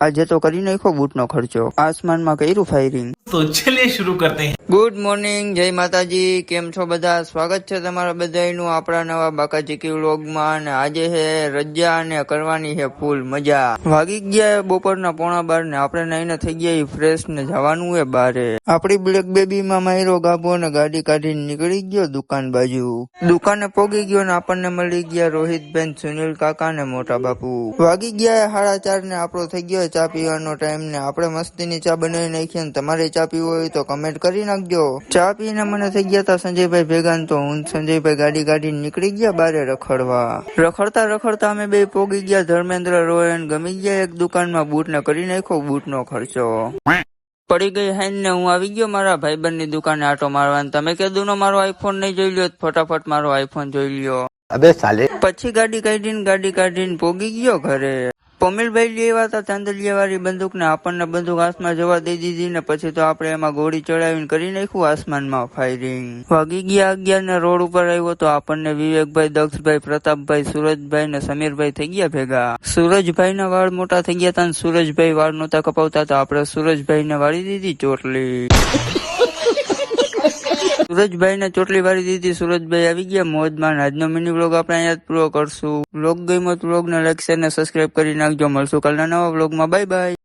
આજે તો કરી નાખ્યો બૂટનો ખર્ચો. આસમાનમાં કર્યું ફાયરિંગ તો ચલીએ શરૂ કરતે हैं ગુડ મોર્નિંગ જય માતાજી. કેમ છો બધા? સ્વાગત છે તમારા બધાનું આપણા નવા બાકાજી કી વ્લોગમાં. અને આજે છે રજા અને કરવાની છે ફૂલ મજા. વાગી ગયા બપોરના પોણા બાર ને આપણે નાઈને થઈ ગયા ફ્રેશ ને જવાનું હે બારે. આપણી બ્લેક બેબીમાં માયરો ગાભો ને ગાડી કાઢીને નીકળી ગયો દુકાન બાજુ. દુકાને પોગી ગયો ને આપણને મળી ગયા રોહિતબેન, સુનિલ કાકા ને મોટા બાપુ. વાગી ગયા સાડા ચાર ને આપણો થઈ ગયો ચા પીવાનો ટાઈમ ને. આપણે મસ્તી ની ચા બનાવી નાખીએ ને તમારી ચા પીવો હોય તો કમેન્ટ કરી નાખજો. ચા પીને મને થઈ ગયા તા સંજયભાઈ ભેગા તો હું સંજયભાઈ ગાડી કાઢીને નીકળી ગયા બારે રખડવા. રખડતા રખડતા અમે બે પોગી ગયા ધર્મેન્દ્ર રોયન ગમી ગયા એક દુકાનમાં બૂટ ને કરી નાખ્યો બૂટ નો ખર્ચો. પડી ગઈ હાઈન ને હું આવી ગયો મારા ભાઈબંધની દુકાને આટો મારવા અને તમે કીધું ને મારો આઈફોન નહીં જોઈ લ્યો ફટાફટ મારો આઈફોન જોઈ લ્યો. અબે સાલે પછી ગાડી કાઢીને ગાડી કાઢીને પોગી ગયો ઘરે. પમિલભાઈ લેવા હતા ચાંદલિયા વાળી બંદૂક ને આપણને બંદૂક હાથમાં જવા દઈ દીધી ને પછી તો આપણે એમાં ગોળી ચડાવીને કરી નાખ્યું આસમાનમાં ફાયરિંગ વાગી ગયા અગિયાર ને રોડ ઉપર આવ્યો તો આપણને વિવેકભાઈ, દક્ષભાઈ, પ્રતાપભાઈ, સુરજભાઈ ને સમીરભાઈ થઈ ગયા ભેગા. સુરજભાઈ ના વાળ મોટા થઈ ગયા હતા સુરજભાઈ વાળ નહોતા કપાવતા તો આપણે સુરજભાઈ ને વાળી દીધી ચોટલી. સુરજભાઈ ને ચોટલી વાળી દીધી. સુરજભાઈ આવી ગયા. મોજમાં આજનો મિની વ્લોગ આપણે અહીંયા પૂરો કરશું. વ્લોગ ગમ્યો તો વ્લોગ ને લાઈક શેર ને સબસ્ક્રાઇબ કરી નાખજો. મળશું કાલના નવા વ્લોગમાં બાય બાય